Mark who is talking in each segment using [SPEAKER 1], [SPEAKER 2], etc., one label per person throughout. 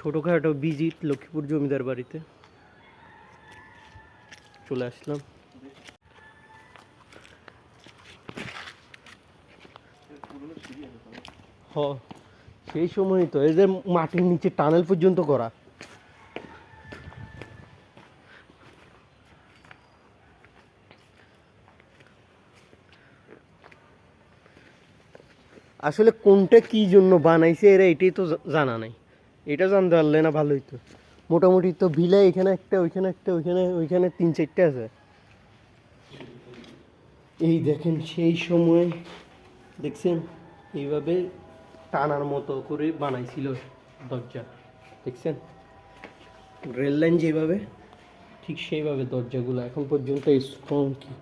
[SPEAKER 1] ছোটোখাটো ভিজিট লক্ষ্মীপুর জমিদার বাড়িতে। চলে আসলাম। হ, সেই সময়ই তো, এই যে মাটির নিচে টানেল পর্যন্ত করা। আসলে কোনটা কি জন্য বানাইছে এরা এটাই তো জানা নাই। এটা জানতে পারলে না ভালো হইতো। মোটামুটি তো ভিলা এখানে একটা, ওইখানে একটা, ওইখানে ওইখানে তিন চারটে আছে। এই দেখেন সেই সময়, দেখছেন? এইভাবে টানার মতো করে বানাইছিল দরজা। দেখছেন? রেল লাইন যেভাবে, ঠিক সেইভাবে দরজাগুলো এখন পর্যন্ত স্ট্রং কি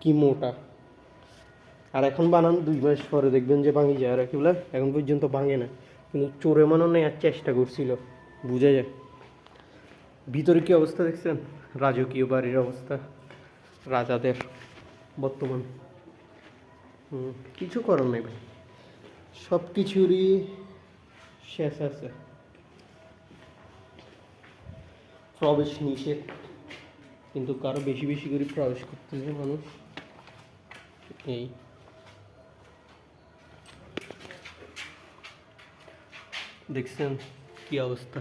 [SPEAKER 1] কি মোটা। আর এখন বানান দুই মাস পরে দেখবেন যে ভাঙি যায় আর এগুলো এখন পর্যন্ত ভাঙে না। কিন্তু চোরে মনে নেওয়ার চেষ্টা করছিল। বোঝা যায়। ভিতরে কি অবস্থা দেখছেন? রাজকীয় বাড়ির অবস্থা। রাজাদের বর্তমান। কিছু করার নেই ভাই। সব কিছুরই শেষ আছে। প্রবেশ নিষেধ। কিন্তু কারও বেশি বেশি করে প্রবেশ করতেছে মানুষ। এই। দেখছেন কি অবস্থা?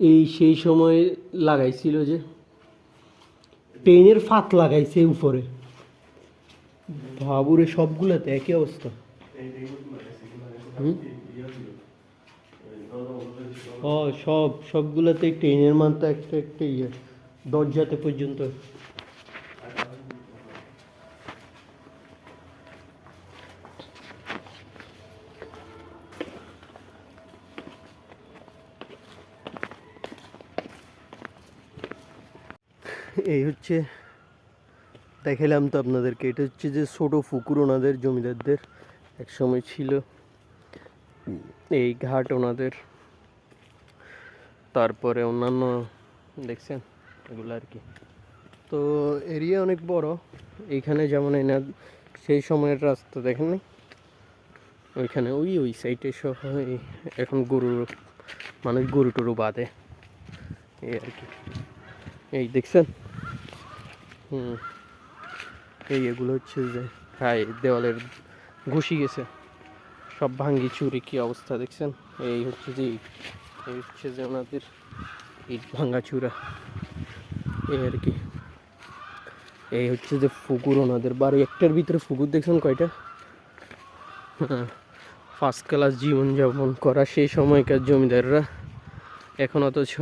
[SPEAKER 1] এই সেই সময় লাগাইছিল যে ট্রেনের ফাত লাগাইছে উপরে। ভাবুরে সবগুলাতে একই অবস্থা? ও, সব, সবগুলাতে ট্রেনের মান তো একটা একটা ইয়ে দরজাতে পর্যন্ত। এই হচ্ছে দেখালাম তো আপনাদেরকে, এটা হচ্ছে যে ছোট পুকুর ওনাদের, জমিদারদের এক সময় ছিল। এই ঘাট ওনাদের। তারপরে অন্যান্য, দেখছেন, এগুলো আর কি। তো এরিয়া অনেক বড়। এইখানে যেমন এনার সেই সময়ের রাস্তা, দেখেন ওইখানে ওই ওই সাইডে সহ এখন গরু মানুষ গরু টরু বাঁধে এই আর কি। এই দেখছেন? হুম। এই এগুলো হচ্ছে যে হ্যাঁ দেওয়ালের ঘুষি গেছে। সব ভাঙ্গি চুরি কি অবস্থা দেখছেন? এই হচ্ছে যে এই হচ্ছে যে ওনাদের ইট ভাঙ্গা চূড়া। এই আর কি। এই হচ্ছে যে ফুকুর ওনাদের বাড়ি। একটার ভিতরে ফুকুর দেখছেন কয়টা? হ্যাঁ ফার্স্ট ক্লাস জীবনযাপন করা সেই সময়কার জমিদাররা। এখন অথচ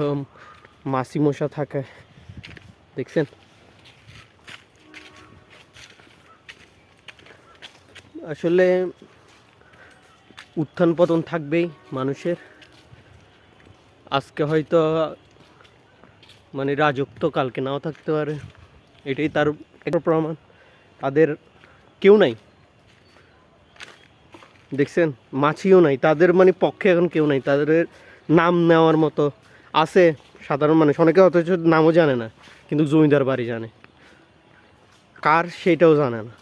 [SPEAKER 1] মাসি মশা থাকে দেখছেন? আসলে উত্থান পতন থাকবেই মানুষের। আজকে হয়তো মানে রাজত্ব কালকে নাও থাকতে পারে, এটাই তার একটা প্রমাণ। তাদের কেউ নাই। দেখছেন, মাছিও নাই। তাদের মানে পক্ষে এখন কেউ নাই। তাদের নাম নেওয়ার মতো আছে সাধারণ মানুষ। অনেকে অথচ নামও জানে না, কিন্তু জমিদার বাড়ি জানে। কার সেটাও জানে না।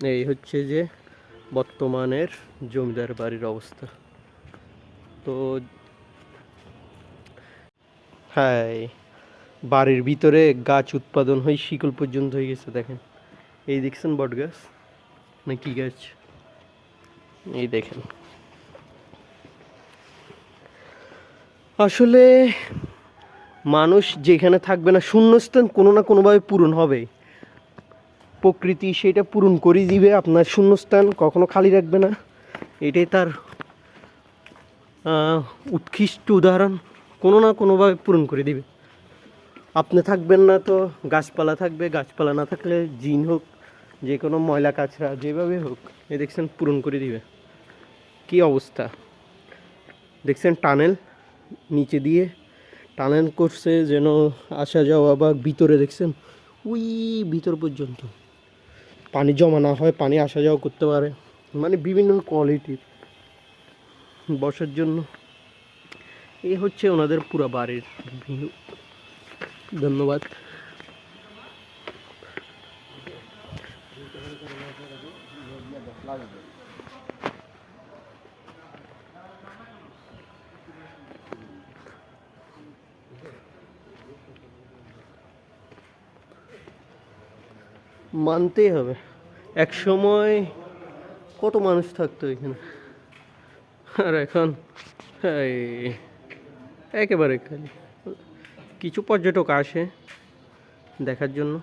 [SPEAKER 1] এই হচ্ছে যে বর্তমানের জমিদার বাড়ির অবস্থা। তো হ্যাঁ বাড়ির ভিতরে গাছ উৎপাদন হয়ে শিকল পর্যন্ত হয়ে গেছে, দেখেন। এই দেখছেন বট গাছ? না কি গাছ? এই দেখেন। আসলে মানুষ যেখানে থাকবে না, শূন্যস্থান কোনো না কোনোভাবে পূরণ হবে। প্রকৃতি সেটা পূরণ করে দিবে, আপনার শূন্যস্থান কখনো খালি রাখবে না। এটাই তার উৎকৃষ্ট উদাহরণ, কোনো না কোনোভাবে পূরণ করে দিবে। আপনি থাকবেন না তো গাছপালা থাকবে, গাছপালা না থাকলে জিন হোক, যে কোনো ময়লা কাছড়া যেভাবে হোক, এ দেখছেন পূরণ করে দিবে। কি অবস্থা? দেখছেন টানেল নিচে দিয়ে, টানেল করছে যেন আসা যাওয়া বা ভিতরে দেখছেন ওই ভিতর পর্যন্ত। পানি জমা না হয়, পানি আসা যাওয়া করতে পারে। মানে বিভিন্ন কোয়ালিটির বসার জন্য। এ হচ্ছে ওনাদের পুরা বাড়ির ভিউ ধন্যবাদ। মানতেই হবে। এক সময় কত মানুষ থাকতো এখানে? আর এখন একেবারে খালি। কিছু পর্যটক আসে দেখার জন্য।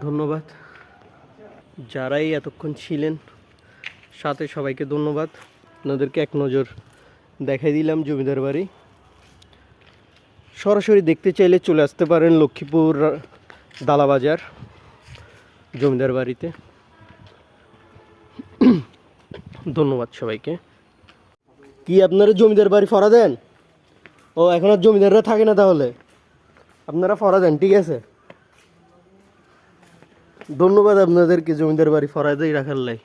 [SPEAKER 1] ধন্যবাদ। যারাই এতক্ষণ ছিলেন, সাথে সবাইকে ধন্যবাদ। আপনাদেরকে এক নজর দেখাই দিলাম জমিদার বাড়ি। সরাসরি দেখতে চাইলে চলে আসতে পারেন লক্ষ্মীপুর, দালাবাজার। জমিদার বাড়িতে। ধন্যবাদ সবাইকে। কি আপনারা জমিদার বাড়ি ফরা দেন? ও, এখন আর জমিদাররা থাকে না তাহলে? আপনারা ফরা দেন, ঠিক আছে? ধন্যবাদ আপনাদেরকে জমিদার বাড়ি ফরাদেই রাখার লাই,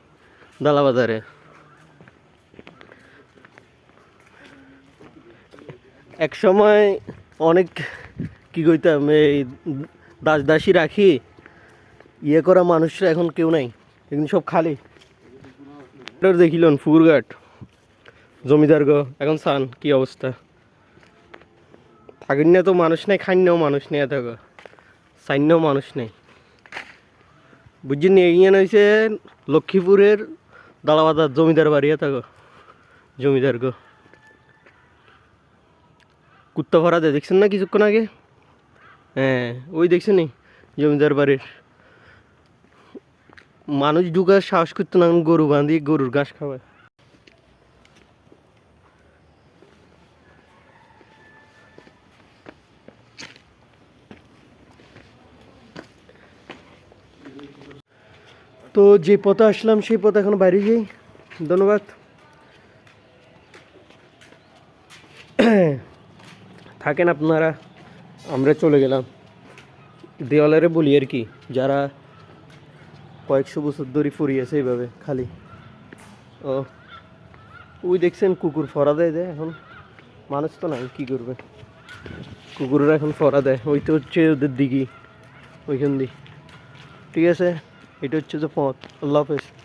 [SPEAKER 1] দালাবাজারে। এক সময় অনেক কি কইতাম, এই দাস দাসী রাখি ইয়ে করা মানুষরা এখন কেউ নাই। এখন সব খালি। দেখিলেন, ফুরঘাট, জমিদার গো এখন সান কি অবস্থা? থাকিন না তো মানুষ নেই খাইন্যাও মানুষ নেই এত গো সাইন্যাও মানুষ নেই। বুঝছেন ইয়ে হয়েছে লক্ষ্মীপুরের দালাবাজার জমিদার বাড়ি এত জমিদার গো কুত্তা ভরা দেখছেন না কিছুক্ষণ আগে? হ্যাঁ ওই দেখছেন জমিদার বাড়ির। মানুষ ঢুকার সাহস করতো না, গরু বাঁধি, গরুর ঘাস খাওয়ায়। তো যে পথে আসলাম, সেই পথে এখন বাইরে যাই ধন্যবাদ। থাকেন আপনারা, আমরা চলে গেলাম। দেওয়ালারে বলি আর কি, যারা কয়েকশো বছর ধরে ফুরিয়েছে এইভাবে, খালি। ও, ওই দেখছেন কুকুর ফরা দেয় দেয় এখন। মানুষ তো নাই, কী করবে? কুকুররা এখন ফরা দেয়, ওই তো হচ্ছে ওদের দিঘি, ওইখান দিয়ে। ঠিক আছে? এটা হচ্ছে যে পথ। আল্লাহ হাফেজ।